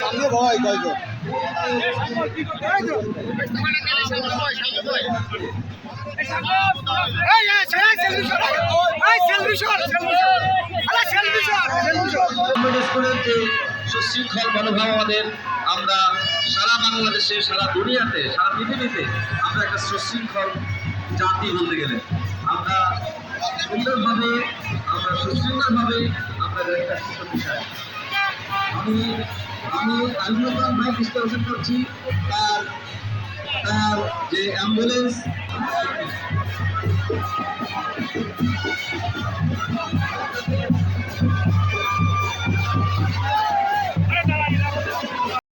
সামনে ভয় কয়জন সুশৃঙ্খল মনোভাব আমাদের আমরা সারা বাংলাদেশে সারা দুনিয়াতে সারা পৃথিবীতে আমরা একটা সুশৃঙ্খল জাতি বলতে গেলে। আমরা সুন্দরভাবে, আমরা সুশৃঙ্খলভাবে বিষয় আমি আমি আলমুদ্দান ভাই বিশ্লেষণ করছি তার তার যে অ্যাম্বুলেন্স